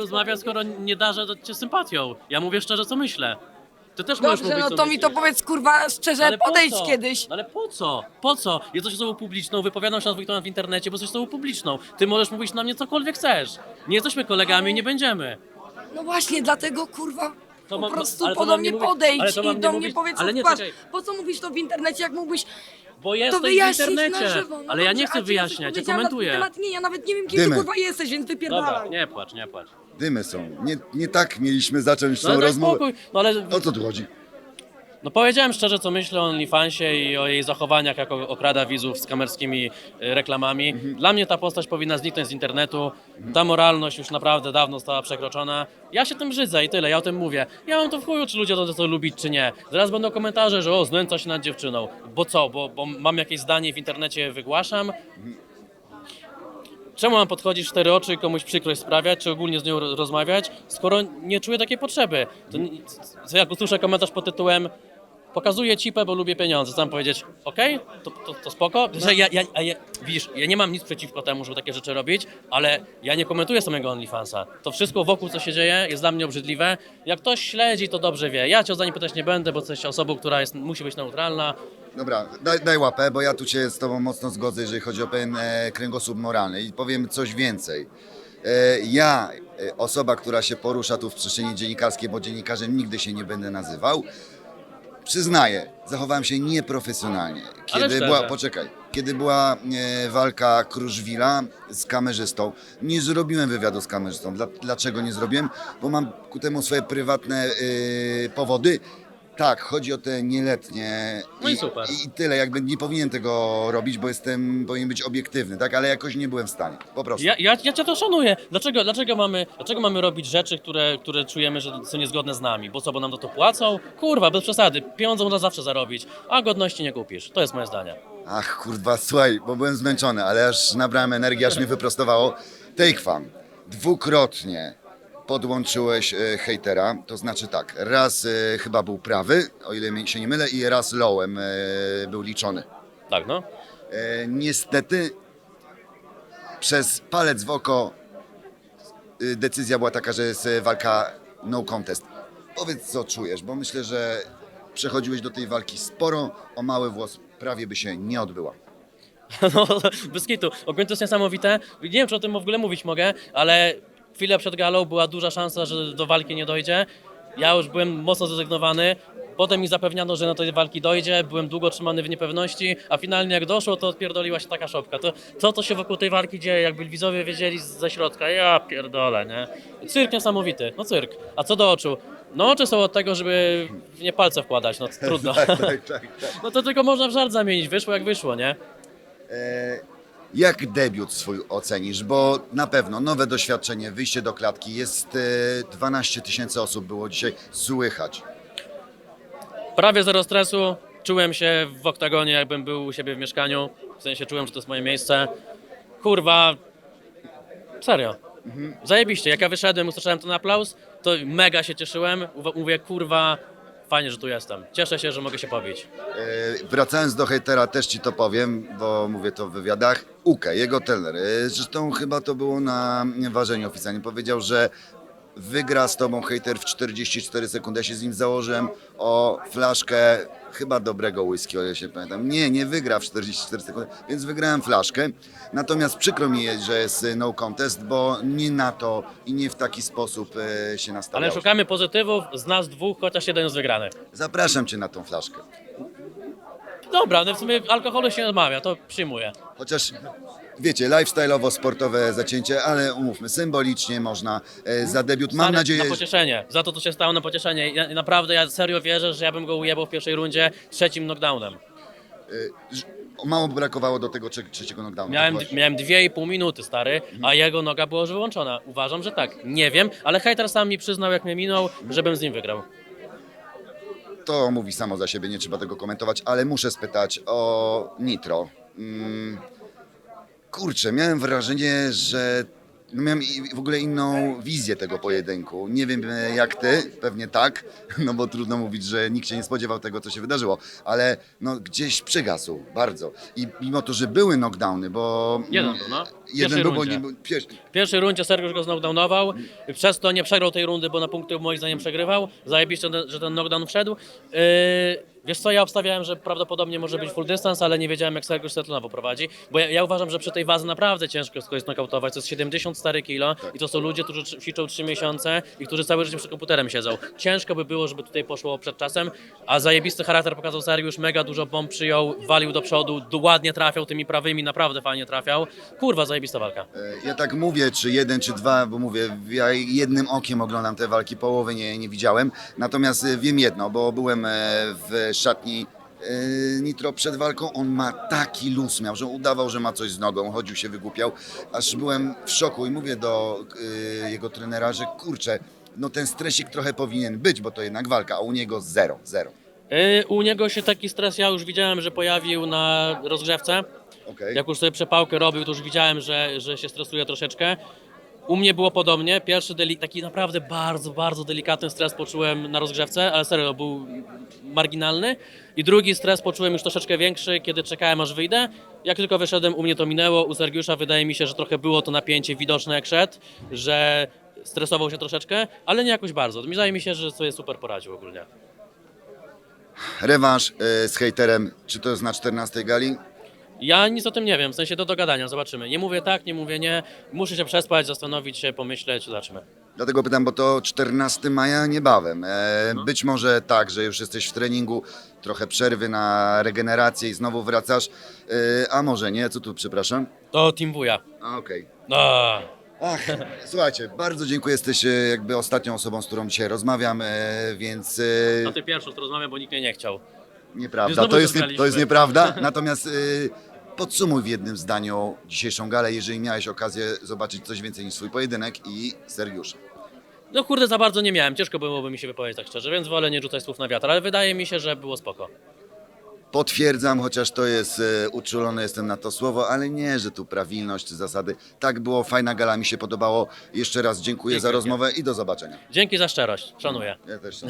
rozmawiać, skoro nie darzę cię sympatią. Ja mówię szczerze, co myślę. Ty też możesz Dobrze, mówić, no co to mi to powiedz kurwa szczerze, Ale po podejdź co? kiedyś. No Ale po co? Po co? Jesteś osobą publiczną, wypowiadam się na Wiktora w internecie, bo jesteś osobą publiczną. Ty możesz mówić na mnie cokolwiek chcesz. Nie jesteśmy kolegami, nie będziemy. No właśnie, dlatego kurwa. To po mam- prostu ale to po do mam mnie nie mówić- ale podejdź to mam i nie do mnie mówić- powiedz ale nie, czekaj. Po co mówisz to w internecie, jak mógłbyś Bo to jesteś w wyjaśnić internecie. na żywo? No ale ja dobrze, nie a chcę ty wyjaśniać, ja powiedziała na komentuję. temat, nie, ja nawet nie wiem, kim ty kurwa jesteś, więc Dobra, wypierdalaj. nie płacz, nie płacz. Dymy są. Nie, nie tak mieliśmy zacząć No tą ale daj rozmowę. spokój. No ale O co tu chodzi? No powiedziałem szczerze, co myślę o OnlyFansie i o jej zachowaniach, jak o- okrada widzów z kamerskimi y, reklamami. Dla mnie ta postać powinna zniknąć z internetu. Ta moralność już naprawdę dawno została przekroczona. Ja się tym brzydzę i tyle, ja o tym mówię. Ja mam to w chuju, czy ludzie to, to lubić, czy nie. Zaraz będą komentarze, że o, znęca się nad dziewczyną. Bo co, bo, bo mam jakieś zdanie w internecie, wygłaszam? Czemu mam podchodzić w cztery oczy i komuś przykrość sprawiać, czy ogólnie z nią ro- rozmawiać, skoro nie czuję takiej potrzeby? To, co jak usłyszę komentarz pod tytułem Pokazuję cipę, bo lubię pieniądze. Mam powiedzieć? Okej, to, to, to spoko. Że ja, ja, a ja, widzisz, ja nie mam nic przeciwko temu, żeby takie rzeczy robić, ale ja nie komentuję samego OnlyFansa. To wszystko wokół, co się dzieje, jest dla mnie obrzydliwe. Jak ktoś śledzi, to dobrze wie. Ja cię o zdanie pytać nie będę, bo jesteś osobą, która jest, musi być neutralna. Dobra, daj, daj łapę, bo ja tu się z Tobą mocno zgodzę, jeżeli chodzi o pewien e, kręgosłup moralny i powiem coś więcej. E, ja, e, osoba, która się porusza tu w przestrzeni dziennikarskiej, bo dziennikarzem nigdy się nie będę nazywał, przyznaję, zachowałem się nieprofesjonalnie. Kiedy szczerze. była, poczekaj, kiedy była e, walka Kruszwila z kamerzystą, nie zrobiłem wywiadu z kamerzystą. Dla, dlaczego nie zrobiłem? Bo mam ku temu swoje prywatne e, powody. Tak, chodzi o te nieletnie. No i super. I tyle, jakby nie powinien tego robić, bo jestem, powinien być obiektywny, tak? Ale jakoś nie byłem w stanie, po prostu. Ja, ja, ja cię to szanuję. Dlaczego, dlaczego, mamy, dlaczego mamy robić rzeczy, które, które czujemy, że są niezgodne z nami? Bo co, bo nam za to płacą? Kurwa, bez przesady. Pieniądze można zawsze zarobić, a godności nie kupisz. To jest moje zdanie. Ach, kurwa, słuchaj, bo byłem zmęczony, ale aż nabrałem energii, aż mnie wyprostowało. Take fan, dwukrotnie podłączyłeś e, hejtera, to znaczy tak, raz e, chyba był prawy, o ile się nie mylę, i raz lowem e, był liczony. Tak, no. Niestety przez palec w oko decyzja była taka, że jest walka no contest. Powiedz co czujesz, bo myślę, że przechodziłeś do tej walki sporo, o mały włos prawie by się nie odbyła. No, bez kitu. Ogólnie to jest niesamowite. Nie wiem, czy o tym w ogóle mówić mogę, ale chwilę przed galą była duża szansa, że do walki nie dojdzie. Ja już byłem mocno zrezygnowany. Potem mi zapewniano, że do tej walki dojdzie. Byłem długo trzymany w niepewności, a finalnie jak doszło, to odpierdoliła się taka szopka. To co to się wokół tej walki dzieje, jakby widzowie wiedzieli z- ze środka. Ja pierdolę, nie? Cyrk niesamowity. No cyrk. A co do oczu? No oczy są od tego, żeby w nie palce wkładać. No trudno. tak, tak, tak. No to tylko można w żart zamienić. Wyszło jak wyszło, nie? Jak debiut swój ocenisz? Bo na pewno nowe doświadczenie, wyjście do klatki, jest e, 12 tysięcy osób było dzisiaj, słychać. Prawie zero stresu. Czułem się w oktagonie, jakbym był u siebie w mieszkaniu. W sensie czułem, że to jest moje miejsce. Kurwa. Serio. Zajebiście. Jak ja wyszedłem, usłyszałem ten aplauz, to mega się cieszyłem. Mówię, kurwa, fajnie, że tu jestem. Cieszę się, że mogę się pobić. E, Wracając do hejtera, też ci to powiem, bo mówię to w wywiadach. Uke, jego trener, e, zresztą chyba to było na ważeniu oficjalnie, powiedział, że wygra z tobą hejter w 44 sekundy. Ja się z nim założyłem o flaszkę chyba dobrego whisky, o ile się pamiętam. Nie, nie wygra w 44 sekundy, więc wygrałem flaszkę. Natomiast przykro mi jest, że jest no contest, bo nie na to i nie w taki sposób e, się Ale nastawiałem. szukamy pozytywów z nas dwóch, chociaż jeden jest wygrany. Zapraszam cię na tą flaszkę. Dobra, no w sumie alkoholu się nie odmawia, to przyjmuję. Chociaż wiecie, lifestyle'owo sportowe zacięcie, ale umówmy, symbolicznie można e, za debiut. Mam Stary, nadzieję, Na że pocieszenie. Za to, co się stało na pocieszenie. Ja, naprawdę, ja serio wierzę, że ja bym go ujebał w pierwszej rundzie trzecim knockdownem. że mało brakowało do tego trze- trzeciego knockdownu. Miałem, Tak właśnie. miałem dwie i pół minuty, stary, a jego noga była już wyłączona. Uważam, że tak. Nie wiem, ale hejter sam mi przyznał, jak mnie minął, żebym z nim wygrał. To mówi samo za siebie, nie trzeba tego komentować, ale muszę spytać o Nitro. Mm, kurczę, miałem wrażenie, że no miałem i- w ogóle inną wizję tego pojedynku. Nie wiem e, jak ty, pewnie tak, no bo trudno mówić, że nikt się nie spodziewał tego, co się wydarzyło, ale no gdzieś przygasł bardzo. I mimo to, że były knockdowny, bo... Jeden był, no. W Jeden pierwszej był, bo rundzie. nie był... Pier... W pierwszej rundzie Sergiusz go znokdownował, przez to nie przegrał tej rundy, bo na punkty moim zdaniem przegrywał. Zajebiście, że ten knockdown wszedł. Yy, wiesz co, ja obstawiałem, że prawdopodobnie może być full dystans, ale nie wiedziałem jak Sergiusz Setlanowo prowadzi, bo ja, ja uważam, że przy tej wadze naprawdę ciężko jest kogoś nokautować. To jest 74 kilo i to są ludzie, którzy tr- ćwiczą 3 miesiące i którzy całe życie przed komputerem siedzą. Ciężko by było, żeby tutaj poszło przed czasem, a zajebisty charakter pokazał Sergiusz, mega dużo bomb przyjął, walił do przodu, du- ładnie trafiał tymi prawymi, naprawdę fajnie trafiał. Kurwa, zajebista walka. E, Ja tak mówię, czy jeden, czy dwa, bo mówię, ja jednym okiem oglądam te walki, połowy nie, nie widziałem. Natomiast e, wiem jedno, bo byłem e, w szatni e, Nitro przed walką, on ma taki luz miał, że udawał, że ma coś z nogą, chodził się, wygłupiał, aż byłem w szoku i mówię do e, jego trenera, że kurczę, no ten stresik trochę powinien być, bo to jednak walka, a u niego zero, zero. Yy, U niego się taki stres, ja już widziałem, że pojawił na rozgrzewce. Okej. Jak już sobie przepałkę robił, to już widziałem, że, że się stresuje troszeczkę. U mnie było podobnie. Pierwszy taki naprawdę bardzo, bardzo delikatny stres poczułem na rozgrzewce, ale serio, był marginalny. I drugi stres poczułem już troszeczkę większy, kiedy czekałem aż wyjdę. Jak tylko wyszedłem, u mnie to minęło. U Sergiusza wydaje mi się, że trochę było to napięcie widoczne jak szedł, że stresował się troszeczkę, ale nie jakoś bardzo. Wydaje mi się, że sobie super poradził ogólnie. Rewanż e, z hejterem, czy to jest na 14 gali? Ja nic o tym nie wiem, w sensie do dogadania, zobaczymy. Nie mówię tak, nie mówię nie. Muszę się przespać, zastanowić się, pomyśleć, zobaczymy. Dlatego pytam, bo to 14 maja niebawem. E, Być może tak, że już jesteś w treningu, trochę przerwy na regenerację i znowu wracasz, e, a może nie, co tu, przepraszam? To Team Wuja. A, Okej. A, Ach, słuchajcie, bardzo dziękuję, jesteś e, jakby ostatnią osobą, z którą dzisiaj rozmawiam, e, więc e, a ty pierwszy, kto rozmawia, bo nikt mnie nie chciał. nieprawda, Znowu to jest, nie, to jest nieprawda. Natomiast e, podsumuj w jednym zdaniu dzisiejszą galę, jeżeli miałeś okazję zobaczyć coś więcej niż swój pojedynek i Sergiusza. No kurde, za bardzo nie miałem, ciężko byłoby mi się wypowiedzieć tak szczerze, więc wolę nie rzucać słów na wiatr, ale wydaje mi się, że było spoko. Potwierdzam, chociaż to jest e, uczulony jestem na to słowo, ale nie, że tu prawilność czy zasady. Tak było, fajna gala, mi się podobało. Jeszcze raz dziękuję za rozmowę i do zobaczenia. Dzięki za szczerość, szanuję. Ja też.